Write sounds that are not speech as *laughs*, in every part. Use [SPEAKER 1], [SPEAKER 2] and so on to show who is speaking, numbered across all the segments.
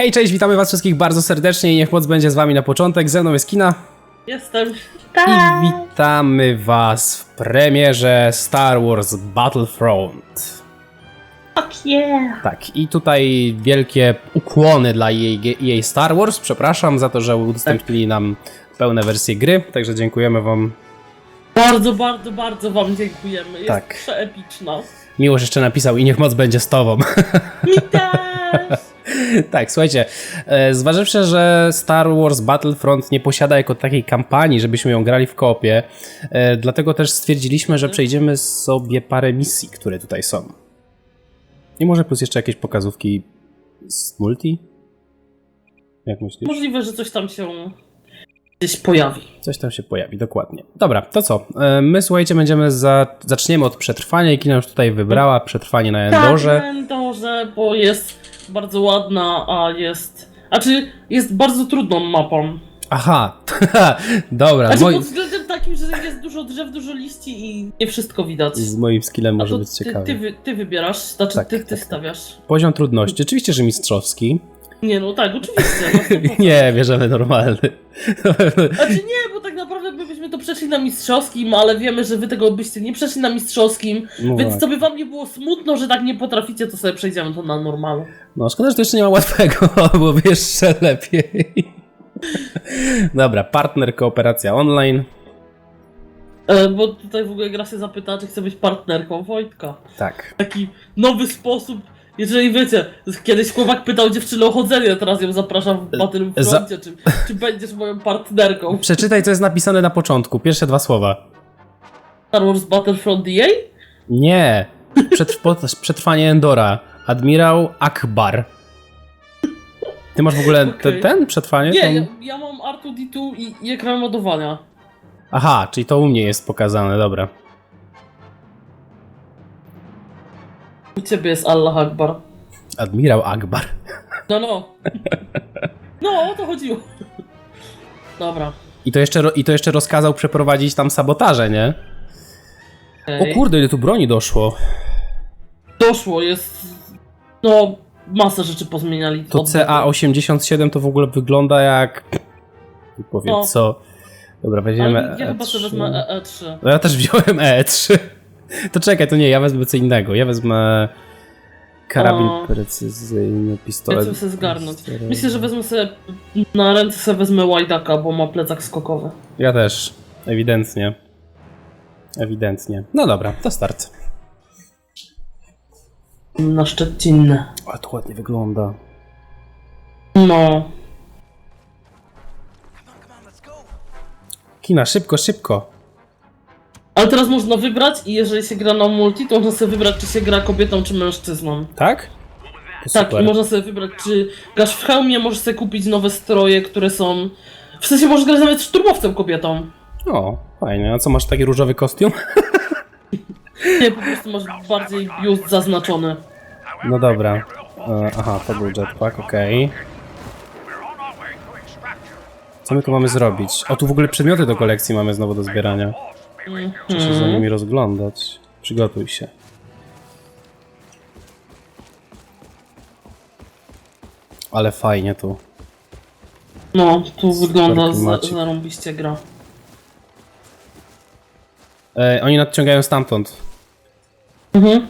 [SPEAKER 1] Hej, cześć, witamy was wszystkich bardzo serdecznie i niech moc będzie z wami na początek. Ze mną jest Kina
[SPEAKER 2] Jestem.
[SPEAKER 1] i witamy was w premierze Star Wars Battlefront.
[SPEAKER 2] Fuck yeah.
[SPEAKER 1] Tak, i tutaj wielkie ukłony dla jej, jej Star Wars. Przepraszam za to, że udostępnili nam pełne wersje gry, także dziękujemy wam.
[SPEAKER 2] Bardzo, bardzo, bardzo wam dziękujemy. Jest
[SPEAKER 1] Tak.
[SPEAKER 2] przeepicna.
[SPEAKER 1] Miłość jeszcze napisał i niech moc będzie z tobą.
[SPEAKER 2] Mi
[SPEAKER 1] Tak, słuchajcie, e, zważywszy, że Star Wars Battlefront nie posiada jako takiej kampanii, żebyśmy ją grali w koopie, e, dlatego też stwierdziliśmy, że przejdziemy sobie parę misji, które tutaj są. I może plus jeszcze jakieś pokazówki z multi? Jak myślisz?
[SPEAKER 2] Możliwe, że coś tam się gdzieś pojawi.
[SPEAKER 1] Coś tam się pojawi, dokładnie. Dobra, to co? E, My, słuchajcie, będziemy za... zaczniemy od przetrwania i Kina już tutaj wybrała przetrwanie na Endorze.
[SPEAKER 2] Tak, Endorze, bo jest bardzo ładna, a jest... Znaczy, jest bardzo trudną mapą.
[SPEAKER 1] Aha, *laughs* dobra,
[SPEAKER 2] Znaczy,
[SPEAKER 1] moi...
[SPEAKER 2] pod względem takim, że jest dużo drzew, dużo liści i nie wszystko widać.
[SPEAKER 1] z moim skillem
[SPEAKER 2] A
[SPEAKER 1] może być
[SPEAKER 2] ty,
[SPEAKER 1] ciekawe.
[SPEAKER 2] ty, wy- ty wybierasz, znaczy
[SPEAKER 1] Tak,
[SPEAKER 2] ty,
[SPEAKER 1] tak,
[SPEAKER 2] ty
[SPEAKER 1] tak.
[SPEAKER 2] stawiasz.
[SPEAKER 1] Poziom trudności, oczywiście, że mistrzowski.
[SPEAKER 2] Nie no, tak, oczywiście. na *laughs* 100%.
[SPEAKER 1] Nie, bierzemy normalny. *laughs*
[SPEAKER 2] Znaczy nie, bo tak my to przeszli na mistrzowskim, ale wiemy, że wy tego byście nie przeszli na mistrzowskim,
[SPEAKER 1] No
[SPEAKER 2] więc
[SPEAKER 1] tak.
[SPEAKER 2] to by wam nie było smutno, że tak nie potraficie, to sobie przejdziemy to na normalu.
[SPEAKER 1] No, szkoda, że to jeszcze nie ma łatwego, *laughs* byłoby jeszcze lepiej. Dobra, partner, kooperacja online.
[SPEAKER 2] E, bo tutaj w ogóle gra się zapyta, czy chce być partnerką Wojtka.
[SPEAKER 1] Tak.
[SPEAKER 2] Taki nowy sposób, jeżeli wiecie, kiedyś chłopak pytał dziewczynę o chodzenie, a teraz ją zapraszam w Battlefroncie, czy, czy będziesz moją partnerką.
[SPEAKER 1] Przeczytaj, co jest napisane na początku. Pierwsze dwa słowa.
[SPEAKER 2] Star Wars Battlefront EA?
[SPEAKER 1] Nie. Przetrw przetrwanie Endora. Admirał Akbar. Ty masz w ogóle
[SPEAKER 2] Okej.
[SPEAKER 1] ten przetrwanie?
[SPEAKER 2] Nie,
[SPEAKER 1] Tą-
[SPEAKER 2] ja, ja mam R2D2 i, i ekran ładowania.
[SPEAKER 1] Aha, czyli to u mnie jest pokazane, dobra.
[SPEAKER 2] Ciebie jest Allah Akbar.
[SPEAKER 1] Admirał Akbar.
[SPEAKER 2] No, no. No, o to chodziło. Dobra.
[SPEAKER 1] I to jeszcze, I to jeszcze rozkazał przeprowadzić tam sabotaże, nie?
[SPEAKER 2] Okej.
[SPEAKER 1] O kurde, ile tu broni doszło.
[SPEAKER 2] Doszło, jest. No, masę rzeczy pozmieniali.
[SPEAKER 1] To
[SPEAKER 2] Od-
[SPEAKER 1] CA87 to w ogóle wygląda jak... Nie powiem
[SPEAKER 2] No.
[SPEAKER 1] co. Dobra, weźmiemy
[SPEAKER 2] ja chyba sobie
[SPEAKER 1] E3.
[SPEAKER 2] wezmę E- E3.
[SPEAKER 1] No ja też wziąłem E3. To czekaj, to nie, ja wezmę co innego. Ja wezmę karabin
[SPEAKER 2] O.
[SPEAKER 1] precyzyjny,
[SPEAKER 2] Ja
[SPEAKER 1] pistolet.
[SPEAKER 2] chcę sobie zgarnąć. Myślę, że wezmę sobie. Na ręce sobie wezmę Łajdaka, bo ma plecak skokowy.
[SPEAKER 1] Ja też, ewidentnie. Ewidentnie. No dobra, to start.
[SPEAKER 2] Na Szczecinę.
[SPEAKER 1] Ale to ładnie wygląda.
[SPEAKER 2] No.
[SPEAKER 1] Kina, szybko, szybko.
[SPEAKER 2] Ale teraz można wybrać i jeżeli się gra na multi, to można sobie wybrać, czy się gra kobietą, czy mężczyzną.
[SPEAKER 1] Tak? To
[SPEAKER 2] Tak,
[SPEAKER 1] super.
[SPEAKER 2] i można sobie wybrać, czy grasz w hełmie, możesz sobie kupić nowe stroje, które są... W sensie możesz grać nawet szturmowcem kobietą.
[SPEAKER 1] O, fajnie. A co, masz taki różowy kostium?
[SPEAKER 2] Nie, po prostu masz bardziej biust zaznaczony.
[SPEAKER 1] No dobra. E, aha, to był jetpack, okej. Co my tu mamy zrobić? O, tu w ogóle przedmioty do kolekcji mamy znowu do zbierania. Muszę się za
[SPEAKER 2] Mhm.
[SPEAKER 1] nimi rozglądać. Przygotuj się. Ale fajnie tu.
[SPEAKER 2] No, tu wygląda za,
[SPEAKER 1] klimacik.
[SPEAKER 2] zarąbiście gra.
[SPEAKER 1] E, oni nadciągają stamtąd.
[SPEAKER 2] Mhm.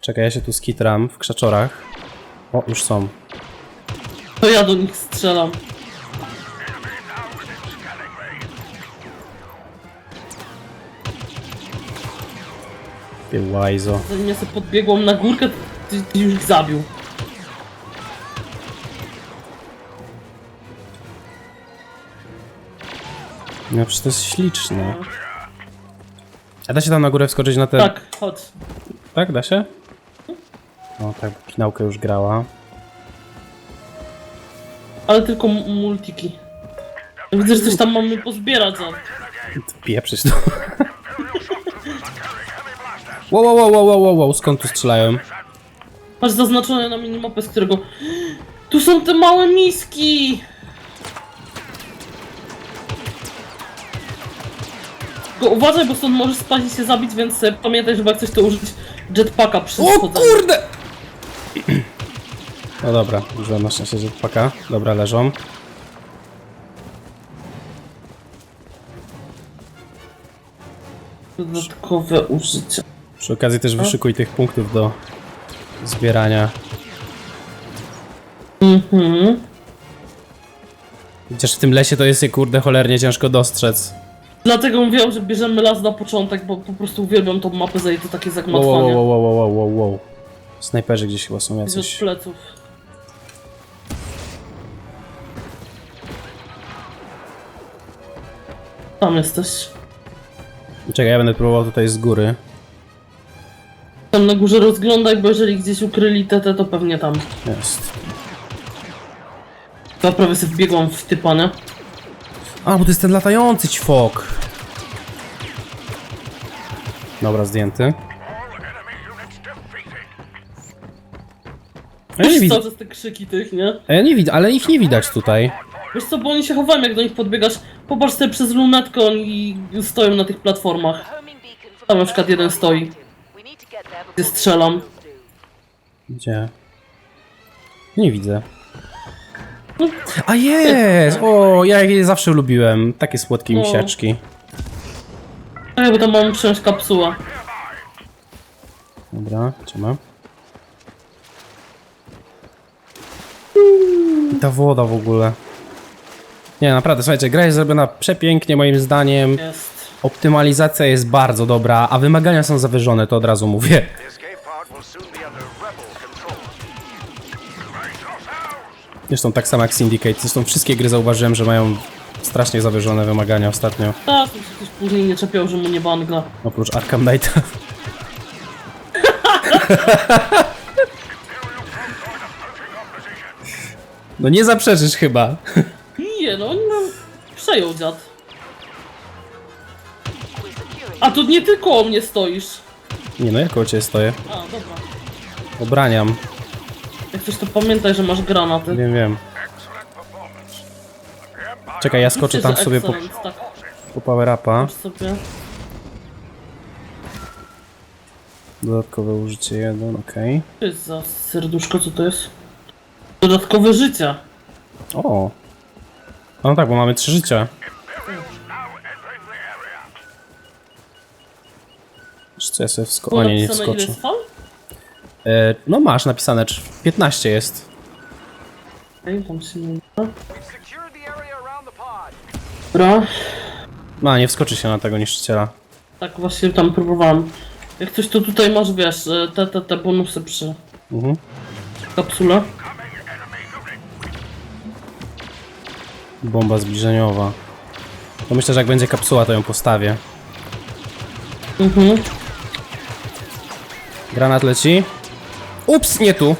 [SPEAKER 1] Czekaj, ja się tu skitram w krzaczorach. O, już są.
[SPEAKER 2] To ja do nich strzelam.
[SPEAKER 1] Ty łajzo.
[SPEAKER 2] Zanim ja sobie podbiegłam na górkę, ty, ty już ich zabił.
[SPEAKER 1] No przecież to jest śliczne. A da się tam na górę wskoczyć na te...
[SPEAKER 2] Tak, chodź.
[SPEAKER 1] Tak, da się? O, tak, pinałkę już grała.
[SPEAKER 2] Ale tylko multiki. Widzę, że coś tam mamy pozbierać za...
[SPEAKER 1] Pieprzyć to. Wow, wow, wow, wow, wow, wow, skąd tu strzelają?
[SPEAKER 2] Masz zaznaczone na minimapę, z którego... Tu są te małe miski! Tylko uważaj, bo stąd możesz spaść i się zabić, więc e, pamiętaj, żeby jak coś to użyć jetpacka przy
[SPEAKER 1] O
[SPEAKER 2] schodzeniu.
[SPEAKER 1] kurde! *clears throat* No dobra, użyłem na szczęście jetpacka. Dobra, leżą.
[SPEAKER 2] Dodatkowe użycie.
[SPEAKER 1] Przy okazji też wyszykuj tych punktów do zbierania.
[SPEAKER 2] Mhm.
[SPEAKER 1] Chociaż w tym lesie to jest je kurde cholernie ciężko dostrzec.
[SPEAKER 2] Dlatego mówiłam, że bierzemy las na początek, bo po prostu uwielbiam tą mapę za jej to takie
[SPEAKER 1] Wow,
[SPEAKER 2] zagmatwanie.
[SPEAKER 1] wow, wow, wow, wow, wow, wow. Snajperzy gdzieś chyba są
[SPEAKER 2] Z
[SPEAKER 1] jacyś.
[SPEAKER 2] pleców. Tam jesteś.
[SPEAKER 1] Czekaj, ja będę próbował tutaj z góry.
[SPEAKER 2] Tam na górze rozglądaj, bo jeżeli gdzieś ukryli TT, to pewnie tam.
[SPEAKER 1] Jest.
[SPEAKER 2] To prawie sobie wbiegłam w typa, nie?
[SPEAKER 1] A, bo to jest ten latający ćwok. Dobra, zdjęty. Ja nie
[SPEAKER 2] Wiesz
[SPEAKER 1] widzę,
[SPEAKER 2] te krzyki tych, nie?
[SPEAKER 1] ja nie widzę, ale ich nie widać tutaj.
[SPEAKER 2] Wiesz co, bo oni się chowają, jak do nich podbiegasz. Popatrz sobie przez lunetkę, oni stoją na tych platformach. Tam na przykład jeden stoi, gdzie strzelam.
[SPEAKER 1] Gdzie? Nie widzę. A jest! O, ja je zawsze lubiłem. Takie słodkie
[SPEAKER 2] O.
[SPEAKER 1] misiaczki.
[SPEAKER 2] Ej, bo tam mam przecież kapsułę.
[SPEAKER 1] Dobra, ma? I ta woda w ogóle. Nie, naprawdę, słuchajcie, gra jest zrobiona przepięknie moim zdaniem.
[SPEAKER 2] Jest.
[SPEAKER 1] Optymalizacja jest bardzo dobra, a wymagania są zawyżone, to od razu mówię. Zresztą tak samo jak Syndicate. Zresztą wszystkie gry zauważyłem, że mają strasznie zawyżone wymagania ostatnio.
[SPEAKER 2] Tak, ktoś później nie czepiał, że mu nie bangla.
[SPEAKER 1] Oprócz Arkham Knighta. *laughs* No nie zaprzeczysz chyba.
[SPEAKER 2] Nie, no, no przejął dziad. A tu nie tylko o mnie stoisz.
[SPEAKER 1] Nie no, jak koło ciebie stoję?
[SPEAKER 2] A, dobra.
[SPEAKER 1] Obraniam.
[SPEAKER 2] Jak coś to pamiętaj, że masz granaty.
[SPEAKER 1] Wiem, wiem. Czekaj, ja skoczę tam sobie po,
[SPEAKER 2] tak,
[SPEAKER 1] po power upa.
[SPEAKER 2] sobie.
[SPEAKER 1] Dodatkowe użycie jeden, okej.
[SPEAKER 2] Co jest za serduszko, co to jest? Dodatkowe życie.
[SPEAKER 1] O! No tak, bo mamy trzy życia. Wiesz Co ja sobie wsko...
[SPEAKER 2] Było
[SPEAKER 1] O nie, nie wskoczę. E, no masz napisane, cz- 15 jest.
[SPEAKER 2] Się nie. Dobra.
[SPEAKER 1] No, nie wskoczy się na tego niszczyciela.
[SPEAKER 2] Tak właśnie tam próbowałam. Jak coś to tutaj masz, wiesz, e, te, te, te bonusy przy
[SPEAKER 1] Mhm.
[SPEAKER 2] kapsule.
[SPEAKER 1] Bomba zbliżeniowa. To myślę, że jak będzie kapsuła, to ją postawię.
[SPEAKER 2] Mhm.
[SPEAKER 1] Granat leci. Ups, nie tu.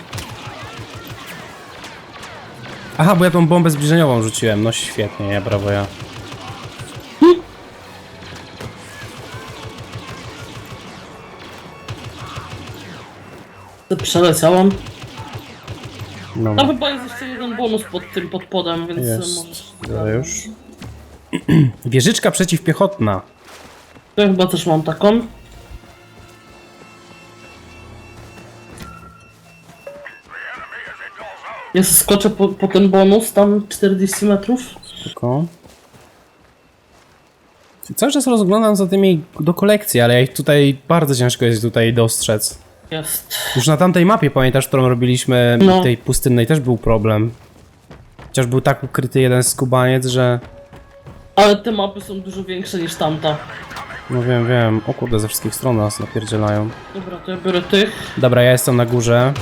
[SPEAKER 1] Aha, bo ja tą bombę zbliżeniową rzuciłem. No świetnie, ja brawo ja.
[SPEAKER 2] Przeleciałam.
[SPEAKER 1] No,
[SPEAKER 2] Tam chyba jest jeszcze jeden bonus pod tym podpodem, więc
[SPEAKER 1] jest.
[SPEAKER 2] możesz...
[SPEAKER 1] Już. *clears throat* Wieżyczka przeciwpiechotna.
[SPEAKER 2] Ja chyba też mam taką. Ja skoczę po, po ten bonus, tam 40 metrów.
[SPEAKER 1] Tylko. Cały czas rozglądam za tymi do kolekcji, ale ja ich tutaj bardzo ciężko jest tutaj dostrzec.
[SPEAKER 2] Jest.
[SPEAKER 1] Już na tamtej mapie, pamiętasz, którą robiliśmy,
[SPEAKER 2] No.
[SPEAKER 1] tej pustynnej, też był problem. Chociaż był tak ukryty jeden skubaniec, że...
[SPEAKER 2] Ale te mapy są dużo większe niż tamta.
[SPEAKER 1] No wiem, wiem. O kurde, ze wszystkich stron nas napierdzielają.
[SPEAKER 2] Dobra, to ja biorę tych.
[SPEAKER 1] Dobra, ja jestem na górze.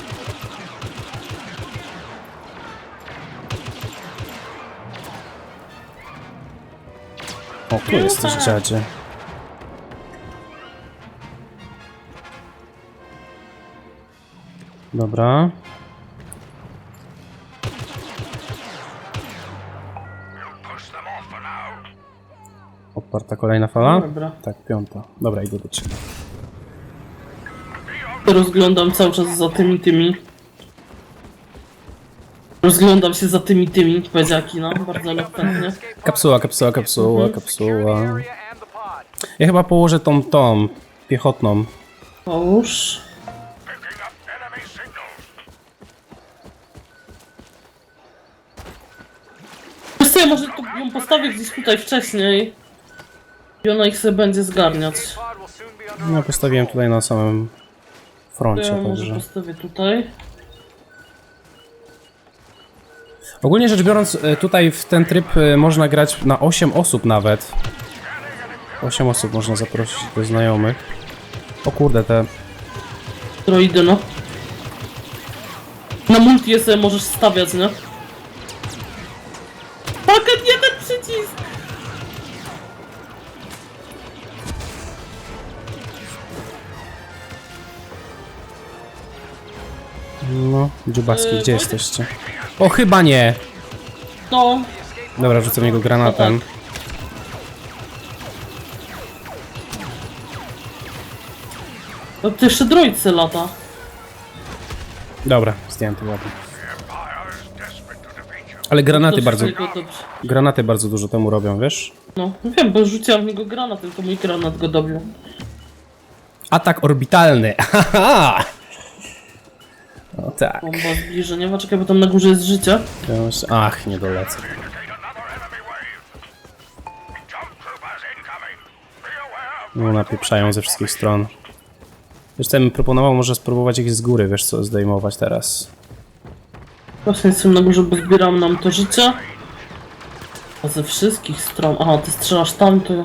[SPEAKER 1] O, tu jesteś, dziadzie. Dobra. Oparta kolejna fala?
[SPEAKER 2] Dobra.
[SPEAKER 1] Tak, piąta. Dobra, idę do ciebie.
[SPEAKER 2] Rozglądam cały czas za tymi tymi. Rozglądam się za tymi tymi, powiedział Kino, bardzo elokwentnie.
[SPEAKER 1] Kapsuła, kapsuła, kapsuła, kapsuła. Ja chyba położę tą tą piechotną.
[SPEAKER 2] Połóż. Wiesz co, ja może tu ją postawię gdzieś tutaj wcześniej. I ona ich sobie będzie zgarniać.
[SPEAKER 1] No, postawiłem tutaj na samym froncie,
[SPEAKER 2] Ja może
[SPEAKER 1] także.
[SPEAKER 2] postawię tutaj.
[SPEAKER 1] Ogólnie rzecz biorąc, e, tutaj w ten tryb e, można grać na 8 osób nawet. 8 osób można zaprosić do znajomych. O kurde, te...
[SPEAKER 2] Droidy, no. Na multi sobie możesz stawiać, nie? Paket, nie ten przycisk!
[SPEAKER 1] No, dziubaski,
[SPEAKER 2] E,
[SPEAKER 1] gdzie jesteście? O, chyba nie!
[SPEAKER 2] No,
[SPEAKER 1] Dobra, rzucę w niego granatem.
[SPEAKER 2] no to jeszcze droid se lata.
[SPEAKER 1] Dobra, zdjęty ładnie. Ale granaty
[SPEAKER 2] To
[SPEAKER 1] bardzo,
[SPEAKER 2] wszystko dobrze.
[SPEAKER 1] granaty bardzo dużo temu robią, wiesz?
[SPEAKER 2] No, wiem, bo rzuciłam w niego granat, tylko mój granat go dobił.
[SPEAKER 1] Atak orbitalny, *laughs* haha! O tak.
[SPEAKER 2] Bomba zbliżeniowa, czekaj, bo tam na górze jest życie.
[SPEAKER 1] Ach, nie dolecę. No, napieprzają ze wszystkich stron. Wiesz co, ja bym proponował może spróbować ich z góry, wiesz co, zdejmować teraz.
[SPEAKER 2] Właśnie jestem na górze, bo zbieram nam to życie. A ze wszystkich stron. Aha, ty strzelasz tam, to ja.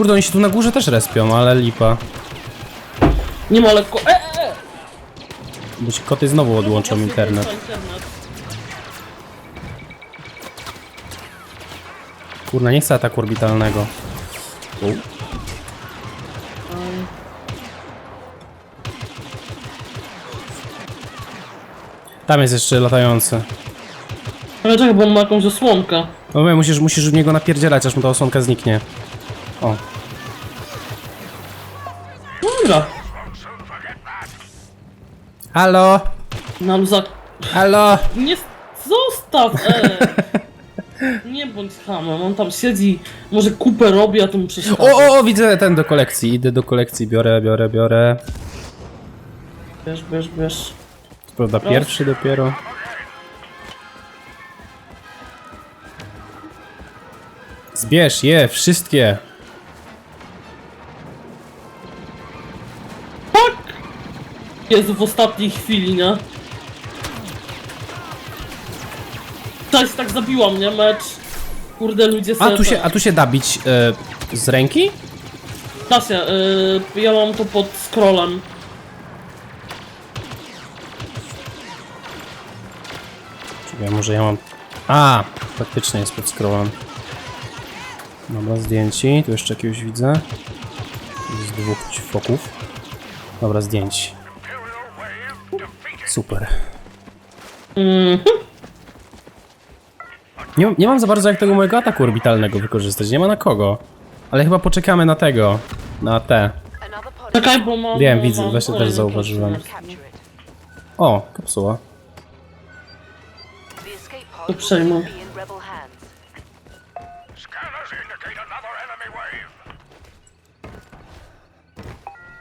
[SPEAKER 1] Kurde, oni się tu na górze też respią, ale lipa.
[SPEAKER 2] Nie ma lekko. E, e, e!
[SPEAKER 1] Bo ci koty znowu odłączą internet.
[SPEAKER 2] internet.
[SPEAKER 1] Kurna, nie chcę ataku orbitalnego. U. Tam jest jeszcze latający.
[SPEAKER 2] Ale czekaj, bo on ma jakąś osłonkę.
[SPEAKER 1] No my, musisz, musisz w niego napierdzielać, aż mu ta osłonka zniknie. O,
[SPEAKER 2] Dobra.
[SPEAKER 1] halo,
[SPEAKER 2] Na luzak.
[SPEAKER 1] halo.
[SPEAKER 2] Nie zostaw, e! *laughs* Nie bądź hamem, on tam siedzi, może kupę robi, a tu mu przeszkadza.
[SPEAKER 1] O, o, o, widzę ten do kolekcji, idę do kolekcji, biorę, biorę, biorę.
[SPEAKER 2] Bierz, bierz, bierz.
[SPEAKER 1] Co Prawda, pierwszy dopiero. Zbierz je, wszystkie.
[SPEAKER 2] Jezu, w ostatniej chwili, nie? Cześć, tak zabiła mnie mecz. Kurde, ludzie
[SPEAKER 1] A
[SPEAKER 2] sobie
[SPEAKER 1] tu się,
[SPEAKER 2] tak-
[SPEAKER 1] a tu się da bić e, z ręki?
[SPEAKER 2] Da się, y, ja mam to pod scrollem.
[SPEAKER 1] Czekaj, może ja mam... A, faktycznie jest pod scrollem. Dobra, zdjęci. Tu jeszcze jakiegoś widzę. Z dwóch foków. Dobra, zdjęci. Super.
[SPEAKER 2] Mhm.
[SPEAKER 1] Nie, mam- nie mam za bardzo jak tego mojego ataku orbitalnego wykorzystać. Nie ma na kogo. Ale chyba poczekamy na tego. Na te.
[SPEAKER 2] Czekaj, bo mam...
[SPEAKER 1] Wiem, widzę,
[SPEAKER 2] mam
[SPEAKER 1] właśnie też
[SPEAKER 2] kolejny
[SPEAKER 1] zauważyłem. O, kapsuła.
[SPEAKER 2] To przejmę.
[SPEAKER 3] Scanners indicate another enemy wave.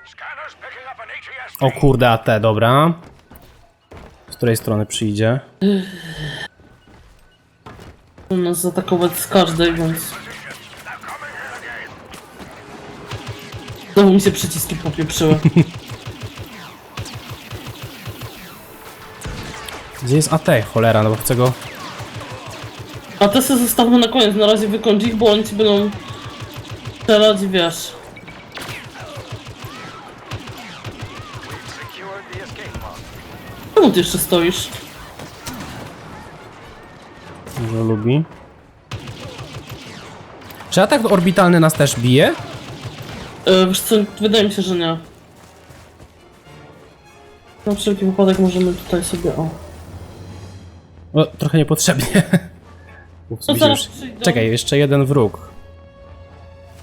[SPEAKER 3] Scanners picking up an ATS.
[SPEAKER 1] O kurde, AT, dobra. Z której strony przyjdzie?
[SPEAKER 2] Chcą nas zaatakować z każdej, więc... Znowu mi się przyciski popieprzyły. *laughs*
[SPEAKER 1] Gdzie jest AT? Cholera, no bo chcę go...
[SPEAKER 2] A te sobie zostawmy na koniec, na razie wykończ ich, bo oni ci będą strzelać, wiesz.
[SPEAKER 3] Secured the escape pod.
[SPEAKER 2] Ty jeszcze stoisz?
[SPEAKER 1] Może lubi. Czy atak orbitalny nas też bije?
[SPEAKER 2] E, wiesz co, wydaje mi się, że nie. Na wszelki wypadek możemy tutaj sobie, o.
[SPEAKER 1] O, trochę niepotrzebnie. Ups,
[SPEAKER 2] To
[SPEAKER 1] mi się
[SPEAKER 2] zaraz przyjdą.
[SPEAKER 1] Czekaj, jeszcze jeden wróg.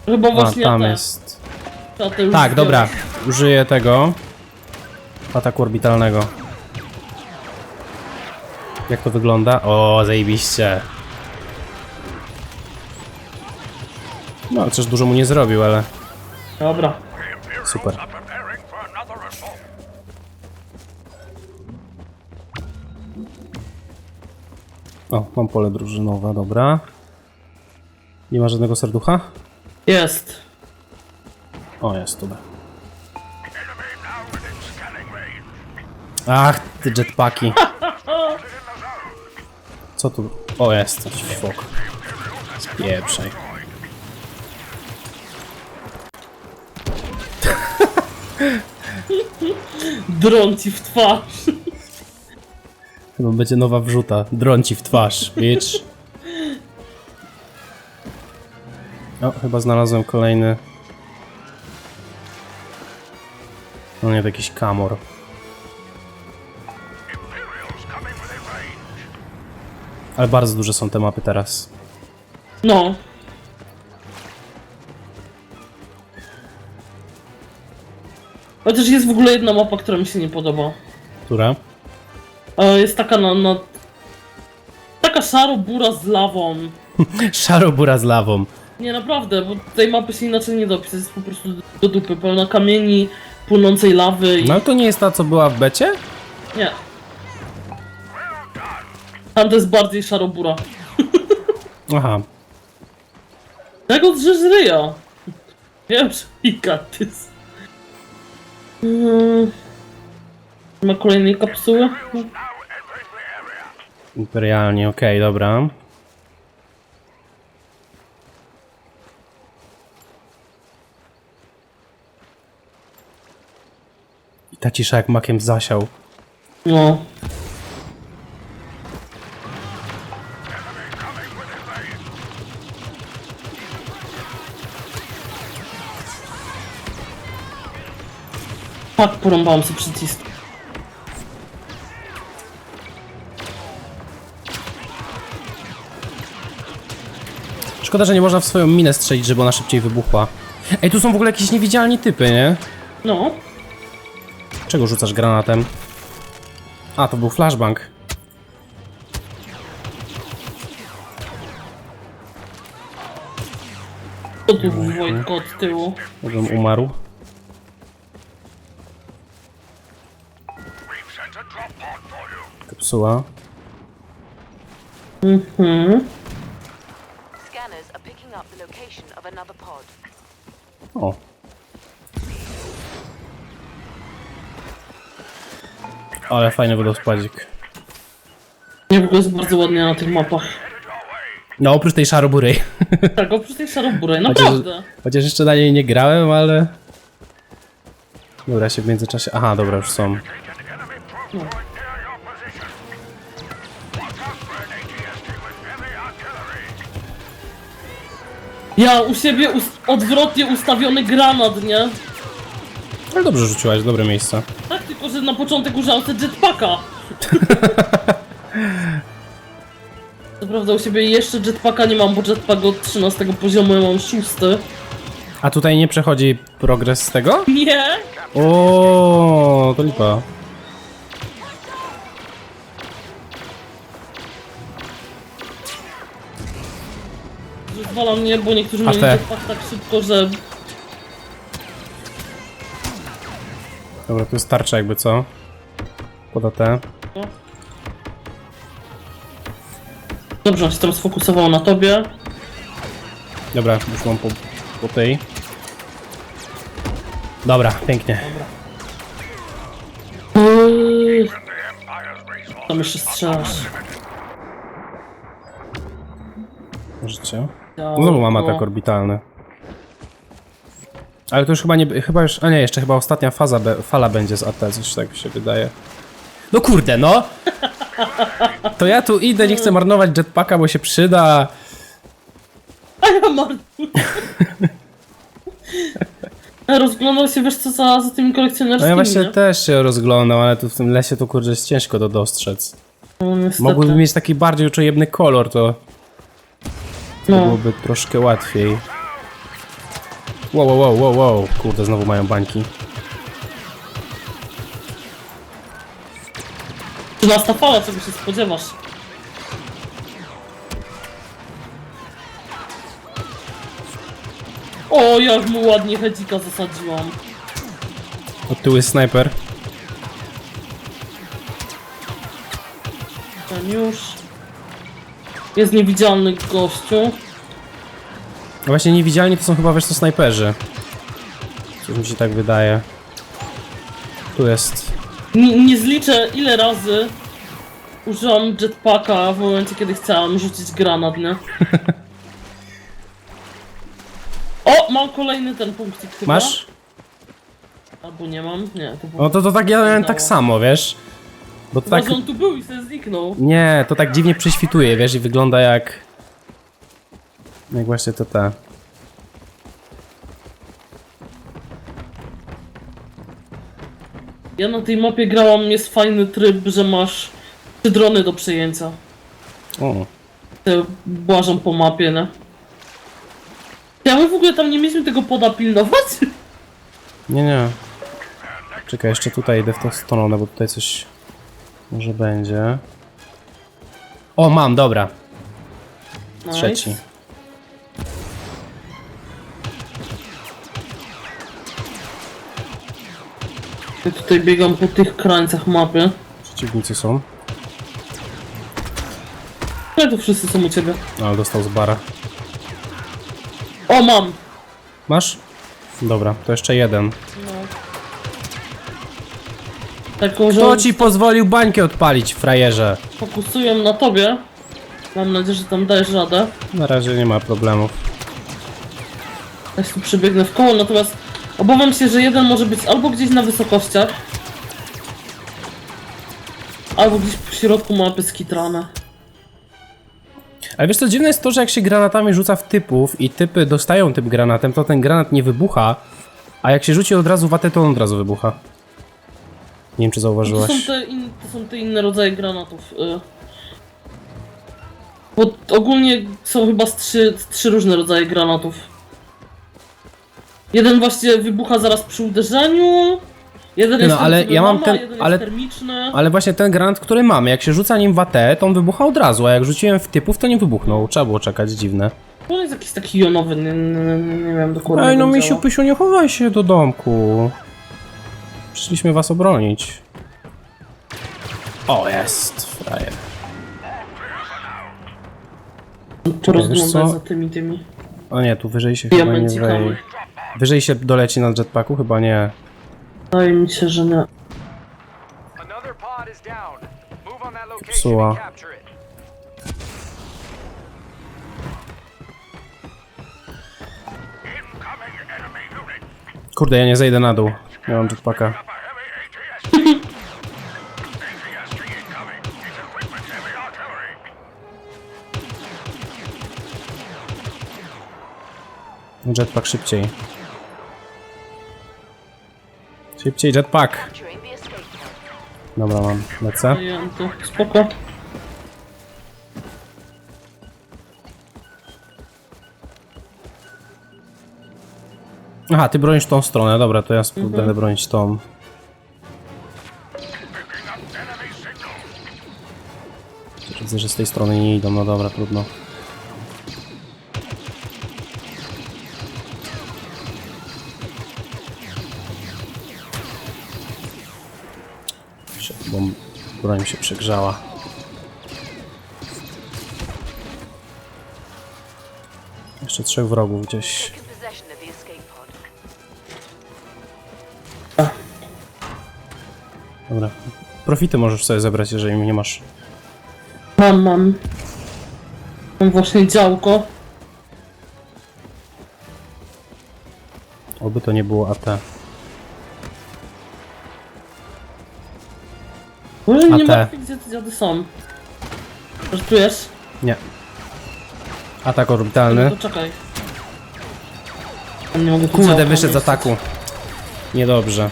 [SPEAKER 2] Chyba
[SPEAKER 1] A,
[SPEAKER 2] właśnie
[SPEAKER 1] tam
[SPEAKER 2] te,
[SPEAKER 1] jest.
[SPEAKER 2] te, te już
[SPEAKER 1] Tak, dobra. Użyję tego. Ataku orbitalnego. Jak to wygląda? O, zajebiście. No, chociaż dużo mu nie zrobił, ale
[SPEAKER 2] Dobra.
[SPEAKER 1] super. O, mam pole drużynowe, dobra. Nie ma żadnego serducha?
[SPEAKER 2] Jest.
[SPEAKER 1] O, jest, dobra. Ach, te jetpacki. *laughs* Co tu? O, jest, jakiś fok. Spieprzaj. *laughs*
[SPEAKER 2] Dron ci w twarz.
[SPEAKER 1] Chyba będzie nowa wrzuta. Dron ci w twarz, bitch. O, chyba znalazłem kolejny... No nie, to jakiś kamor. Ale bardzo duże są te mapy teraz.
[SPEAKER 2] No. Chociaż jest w ogóle jedna mapa, która mi się nie podoba.
[SPEAKER 1] Która?
[SPEAKER 2] E, Jest taka na... na... Taka szaro-bura z lawą. *laughs*
[SPEAKER 1] Szarobura z lawą.
[SPEAKER 2] Nie, naprawdę, bo tej mapy się inaczej nie da opisać. Jest po prostu do dupy. Pełna kamieni, płynącej lawy i...
[SPEAKER 1] No ale to nie jest ta, co była w becie?
[SPEAKER 2] Nie. Tam to jest bardziej szarobura.
[SPEAKER 1] Aha.
[SPEAKER 2] Jak odrzesz ryja? Wiem, że Ikatys. Hmm. Ma kolejnej kapsuły?
[SPEAKER 1] Imperialnie, okej, dobra. I ta cisza jak makiem zasiał.
[SPEAKER 2] No. Tak, porąbałam sobie przycisk.
[SPEAKER 1] Szkoda, że nie można w swoją minę strzelić, żeby ona szybciej wybuchła. Ej, tu są w ogóle jakieś niewidzialni typy, nie?
[SPEAKER 2] No.
[SPEAKER 1] Czego rzucasz granatem? A, to był flashbang.
[SPEAKER 2] Co tu był Wojtko od tyłu?
[SPEAKER 1] Żebym umarł.
[SPEAKER 3] You.
[SPEAKER 1] Kapsuła.
[SPEAKER 2] Mhm.
[SPEAKER 4] Scanners are picking up the location of another pod.
[SPEAKER 1] O. Ale fajny wodospadzik.
[SPEAKER 2] Nie, w ogóle jest bardzo ładnie na tych mapach.
[SPEAKER 1] No, oprócz tej szaroburej. *laughs*
[SPEAKER 2] Tak, oprócz tej szaroburej, naprawdę.
[SPEAKER 1] chociaż jeszcze na niej nie grałem, ale... Dobra, się w międzyczasie... Aha, dobra, już są.
[SPEAKER 3] Enemy
[SPEAKER 2] Ja u siebie us odwrotnie ustawiony granat, nie?
[SPEAKER 1] Ale dobrze rzuciłaś, dobre miejsce.
[SPEAKER 2] Tak, tylko że na początek użyłam sobie jetpacka. *laughs* Co prawda u siebie jeszcze jetpacka nie mam, bo jetpack od 13 poziomu ja mam 6.
[SPEAKER 1] A tutaj nie przechodzi progres z tego?
[SPEAKER 2] Nie!
[SPEAKER 1] O, to lipa.
[SPEAKER 2] Zwala mnie, bo niektórzy mieli
[SPEAKER 1] te?
[SPEAKER 2] jetpack tak szybko, że...
[SPEAKER 1] Dobra, to jest tarcza jakby, co? Poda te.
[SPEAKER 2] Dobrze, on się tam sfokusował na tobie.
[SPEAKER 1] Dobra, już mam po, po tej. Dobra, pięknie.
[SPEAKER 2] Eee. Tam jeszcze strzelasz.
[SPEAKER 1] Możecie.
[SPEAKER 2] Ja-
[SPEAKER 1] Znowu mam atak orbitalny. Ale to już chyba nie, chyba już, a nie, jeszcze chyba ostatnia faza, be, fala będzie z AT, coś tak mi się wydaje. No kurde, no! To ja tu idę, nie chcę marnować jetpacka, bo się przyda.
[SPEAKER 2] A ja marnuję. *laughs* Rozglądał się, wiesz co, za, za tymi
[SPEAKER 1] No
[SPEAKER 2] kolekcjonerskimi,
[SPEAKER 1] ja właśnie
[SPEAKER 2] nie?
[SPEAKER 1] też się rozglądam, ale tu w tym lesie to kurde jest ciężko to dostrzec.
[SPEAKER 2] No, niestety.
[SPEAKER 1] Mogłyby mieć taki bardziej oczojebny kolor, to
[SPEAKER 2] No.
[SPEAKER 1] byłoby troszkę łatwiej. Wow, wow, wow, wow, wow. Kurde, znowu mają bańki.
[SPEAKER 2] 13 fala, czego się spodziewasz? O, jak mu ładnie hedzika zasadziłam.
[SPEAKER 1] Od tyłu jest snajper.
[SPEAKER 2] Ten już. Jest niewidzialny gościu.
[SPEAKER 1] A Właśnie niewidzialni to są chyba, wiesz, to snajperzy. Coś mi się tak wydaje. Tu jest.
[SPEAKER 2] Nie, nie zliczę ile razy użyłam jetpacka w momencie, kiedy chciałam rzucić granat, nie? *laughs* O, mam kolejny ten punkcik chyba.
[SPEAKER 1] Masz?
[SPEAKER 2] Albo nie mam? Nie, to był...
[SPEAKER 1] No to, to tak ja miałem tak
[SPEAKER 2] Udało.
[SPEAKER 1] samo, wiesz? Bo to tak...
[SPEAKER 2] Może on tu był i sobie zniknął.
[SPEAKER 1] Nie, to tak dziwnie prześwituje, wiesz, i wygląda jak... Jak właśnie to te...
[SPEAKER 2] Ja na tej mapie grałam, jest fajny tryb, że masz trzy drony do przejęcia.
[SPEAKER 1] O,
[SPEAKER 2] Te błażą po mapie, nie? Ja my w ogóle tam nie mieliśmy tego poda pilnować?
[SPEAKER 1] nie, nie. Czekaj, jeszcze tutaj idę w tą stronę, bo tutaj coś... Może będzie. O, mam, dobra.
[SPEAKER 2] Nice.
[SPEAKER 1] Trzeci.
[SPEAKER 2] Ja tutaj biegam po tych krańcach mapy.
[SPEAKER 1] Przeciwnicy są.
[SPEAKER 2] Ale to wszyscy są u ciebie.
[SPEAKER 1] No, ale dostał z bara.
[SPEAKER 2] O, mam!
[SPEAKER 1] Masz? Dobra, to jeszcze jeden.
[SPEAKER 2] Taką, że
[SPEAKER 1] Kto ci pozwolił bańkę odpalić, frajerze?
[SPEAKER 2] fokusują na tobie. Mam nadzieję, że tam dajesz radę.
[SPEAKER 1] Na razie nie ma problemów.
[SPEAKER 2] Ja się tu przebiegnę w koło, natomiast obawiam się, że jeden może być albo gdzieś na wysokościach, albo gdzieś w środku mapy skitrane.
[SPEAKER 1] Ale wiesz co, dziwne jest to, że jak się granatami rzuca w typów i typy dostają tym granatem, to ten granat nie wybucha, a jak się rzuci od razu watę, to on od razu wybucha. Nie wiem, czy
[SPEAKER 2] To
[SPEAKER 1] zauważyłaś.
[SPEAKER 2] są, te in, to są te inne rodzaje granatów. Y. Bo ogólnie są chyba z trzy, z trzy różne rodzaje granatów. Jeden właśnie wybucha zaraz przy uderzeniu. Jeden
[SPEAKER 1] No,
[SPEAKER 2] jest ten,
[SPEAKER 1] ale ja mam ten-
[SPEAKER 2] jeden
[SPEAKER 1] ale-
[SPEAKER 2] jest termiczny.
[SPEAKER 1] Ale właśnie ten granat, który mamy, jak się rzuca nim watę, to on wybucha od razu, a jak rzuciłem w typów, to nie wybuchnął. Trzeba było czekać, dziwne.
[SPEAKER 2] On jest jakiś taki jonowy, nie, nie, nie, nie wiem dokładnie.
[SPEAKER 1] Ej, no
[SPEAKER 2] jak
[SPEAKER 1] misiu,
[SPEAKER 2] działa.
[SPEAKER 1] pysiu, nie chowaj się do domku. Przyszliśmy was obronić. O, jest, frajer.
[SPEAKER 2] Porozglądaj
[SPEAKER 1] co?
[SPEAKER 2] za tymi, tymi.
[SPEAKER 1] O nie, tu wyżej się chyba nie
[SPEAKER 2] Diamencikami.
[SPEAKER 1] Wyżej się doleci na jetpacku? Chyba nie.
[SPEAKER 2] Wydaje mi się, że nie.
[SPEAKER 3] Another pod is down. Move on that location
[SPEAKER 1] Psuła.
[SPEAKER 3] and capture it.
[SPEAKER 1] Kurde, ja nie zejdę na dół. Nie mam jetpacka. Jetpack szybciej. Szybciej, jetpack. Dobra, mam. Lecę.
[SPEAKER 2] Spoko.
[SPEAKER 1] Aha, ty bronisz tą stronę. Dobra, to ja spróbuję
[SPEAKER 2] Mhm.
[SPEAKER 1] będę bronić tą. Widzę, że z tej strony nie idą. No dobra, trudno. Bo broń mi się przegrzała. Jeszcze trzech wrogów gdzieś. Profity możesz sobie zebrać, jeżeli nie masz.
[SPEAKER 2] Mam, mam. Mam właśnie działko.
[SPEAKER 1] Oby to nie było AT.
[SPEAKER 2] Może nie
[SPEAKER 1] A te?
[SPEAKER 2] martwi, gdzie te dziady są. Żartujesz?
[SPEAKER 1] Nie. Atak orbitalny.
[SPEAKER 2] No to czekaj. Ja Nie mogę tu
[SPEAKER 1] Kurde,
[SPEAKER 2] działka
[SPEAKER 1] wyszedł z
[SPEAKER 2] umieścić.
[SPEAKER 1] ataku. Niedobrze.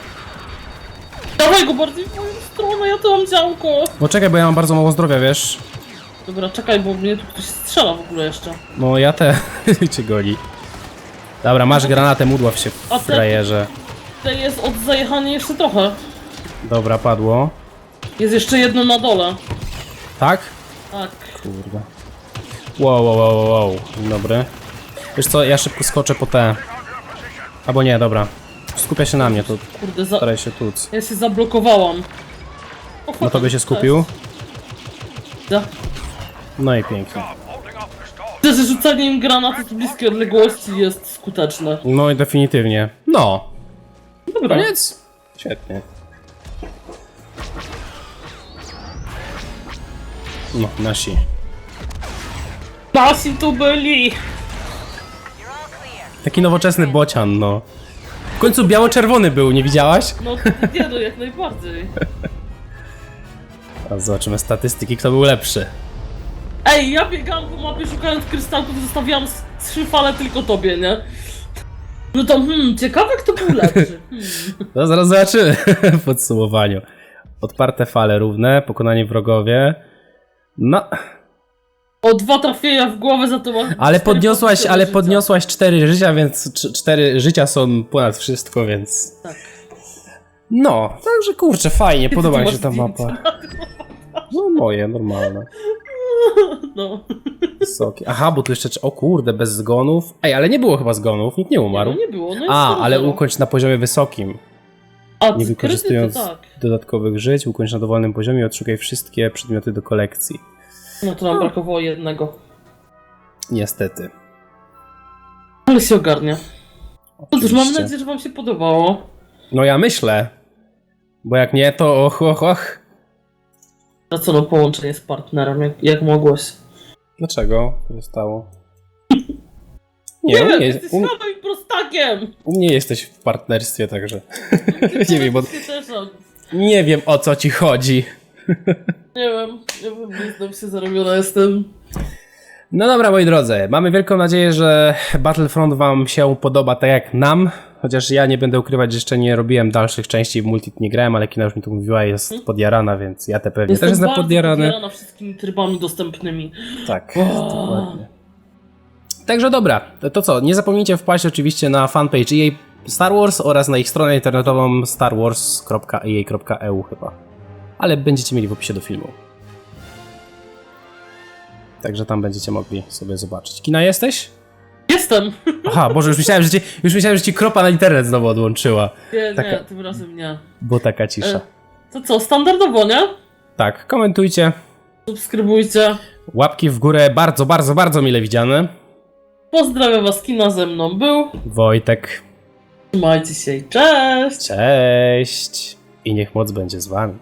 [SPEAKER 2] Dawaj go bardziej w moją stronę, ja tu mam działko.
[SPEAKER 1] Bo czekaj, bo ja mam bardzo mało zdrowia, wiesz?
[SPEAKER 2] Dobra, czekaj, bo mnie tu ktoś strzela w ogóle jeszcze.
[SPEAKER 1] No ja te... *laughs* cię goni. Dobra, masz granatę, mudław się,
[SPEAKER 2] A te-
[SPEAKER 1] frajerze.
[SPEAKER 2] Tutaj jest od zajechania jeszcze trochę.
[SPEAKER 1] Dobra, padło.
[SPEAKER 2] Jest jeszcze jedno na dole.
[SPEAKER 1] Tak?
[SPEAKER 2] Tak.
[SPEAKER 1] Kurde. Wow, wow, wow, wow, wow. Dzień dobry. Wiesz co, ja szybko skoczę po te... Albo nie, dobra. Skupia się na mnie, to
[SPEAKER 2] Kurde, za...
[SPEAKER 1] staraj się tuc.
[SPEAKER 2] ja się zablokowałam. O,
[SPEAKER 1] No to by się skupił.
[SPEAKER 2] Cześć.
[SPEAKER 1] No i pięknie.
[SPEAKER 2] Że rzucanie im granatów z bliskiej odległości jest skuteczne.
[SPEAKER 1] No i definitywnie. No,
[SPEAKER 2] Dobra.
[SPEAKER 1] koniec. Świetnie. No, nasi.
[SPEAKER 2] Nasi tu byli!
[SPEAKER 1] Taki nowoczesny bocian, no. W końcu biało-czerwony był, nie widziałaś?
[SPEAKER 2] No no, jak najbardziej.
[SPEAKER 1] A zobaczymy statystyki, kto był lepszy.
[SPEAKER 2] Ej, ja biegałam po mapie szukając krystałków, zostawiałam s- trzy fale tylko tobie, nie? No to hmm, ciekawe kto był lepszy. Hmm.
[SPEAKER 1] No zaraz zobaczymy *laughs* w podsumowaniu. Odparte fale równe, pokonanie wrogowie. No,
[SPEAKER 2] O dwa trafienia w głowę za to mam
[SPEAKER 1] ale
[SPEAKER 2] cztery
[SPEAKER 1] podniosłaś,
[SPEAKER 2] punkty
[SPEAKER 1] ale
[SPEAKER 2] życia.
[SPEAKER 1] podniosłaś cztery życia, więc cz- cztery życia są ponad wszystko, więc...
[SPEAKER 2] Tak.
[SPEAKER 1] No, także kurczę, fajnie, podoba mi się ta mapa. No moje, normalne. *laughs*
[SPEAKER 2] No.
[SPEAKER 1] Wysokie. Aha, bo tu jeszcze, o kurde, bez zgonów. Ej, ale nie było chyba zgonów, nikt nie
[SPEAKER 2] no
[SPEAKER 1] umarł.
[SPEAKER 2] nie było, no
[SPEAKER 1] A, ale
[SPEAKER 2] zero.
[SPEAKER 1] ukończ na poziomie wysokim.
[SPEAKER 2] A,
[SPEAKER 1] Nie
[SPEAKER 2] kryty
[SPEAKER 1] wykorzystując
[SPEAKER 2] to tak.
[SPEAKER 1] dodatkowych żyć, ukończ na dowolnym poziomie i odszukaj wszystkie przedmioty do kolekcji.
[SPEAKER 2] No to nam brakowało jednego.
[SPEAKER 1] Niestety.
[SPEAKER 2] Ale się ogarnia. No cóż, mam
[SPEAKER 1] Oczywiście.
[SPEAKER 2] nadzieję, że wam się podobało.
[SPEAKER 1] No ja myślę. Bo jak nie, to och, och, och.
[SPEAKER 2] Za co no połączenie z partnerem, jak, jak mogłeś.
[SPEAKER 1] Dlaczego? Się stało?
[SPEAKER 2] Nie, *laughs*
[SPEAKER 1] Nie, u mnie,
[SPEAKER 2] jesteś
[SPEAKER 1] u,
[SPEAKER 2] słabym i prostakiem!
[SPEAKER 1] u mnie jesteś w partnerstwie, także *laughs* nie wiem, bo,
[SPEAKER 2] no.
[SPEAKER 1] nie wiem o co ci chodzi. *laughs*
[SPEAKER 2] Nie wiem, nie wiem, nie znam się zarobiona jestem.
[SPEAKER 1] No dobra, moi drodzy, mamy wielką nadzieję, że Battlefront wam się podoba tak jak nam. Chociaż ja nie będę ukrywać, że jeszcze nie robiłem dalszych części w multi nie grałem, ale Kina już mi tu mówiła, jest podjarana, więc ja te pewnie też jestem
[SPEAKER 2] bardzo
[SPEAKER 1] podjarany.
[SPEAKER 2] podjarana wszystkimi trybami dostępnymi.
[SPEAKER 1] Tak, dokładnie. Także dobra, to, to co, nie zapomnijcie wpaść oczywiście na fanpage EA Star Wars oraz na ich stronę internetową starwars.ea.eu chyba. Ale będziecie mieli w opisie do filmu. Także tam będziecie mogli sobie zobaczyć. Kina jesteś?
[SPEAKER 2] Jestem!
[SPEAKER 1] Aha, Boże, już myślałem, że ci, już myślałem, że ci kropa na internet znowu odłączyła.
[SPEAKER 2] Nie, nie,
[SPEAKER 1] Taka-
[SPEAKER 2] tym razem nie.
[SPEAKER 1] Bo taka cisza.
[SPEAKER 2] E, to co, standardowo, nie?
[SPEAKER 1] Tak, komentujcie.
[SPEAKER 2] Subskrybujcie.
[SPEAKER 1] Łapki w górę, bardzo, bardzo, bardzo mile widziane.
[SPEAKER 2] Pozdrawiam was, kina ze mną był.
[SPEAKER 1] Wojtek,
[SPEAKER 2] Trzymajcie się i cześć!
[SPEAKER 1] cześć. I niech moc będzie z wami.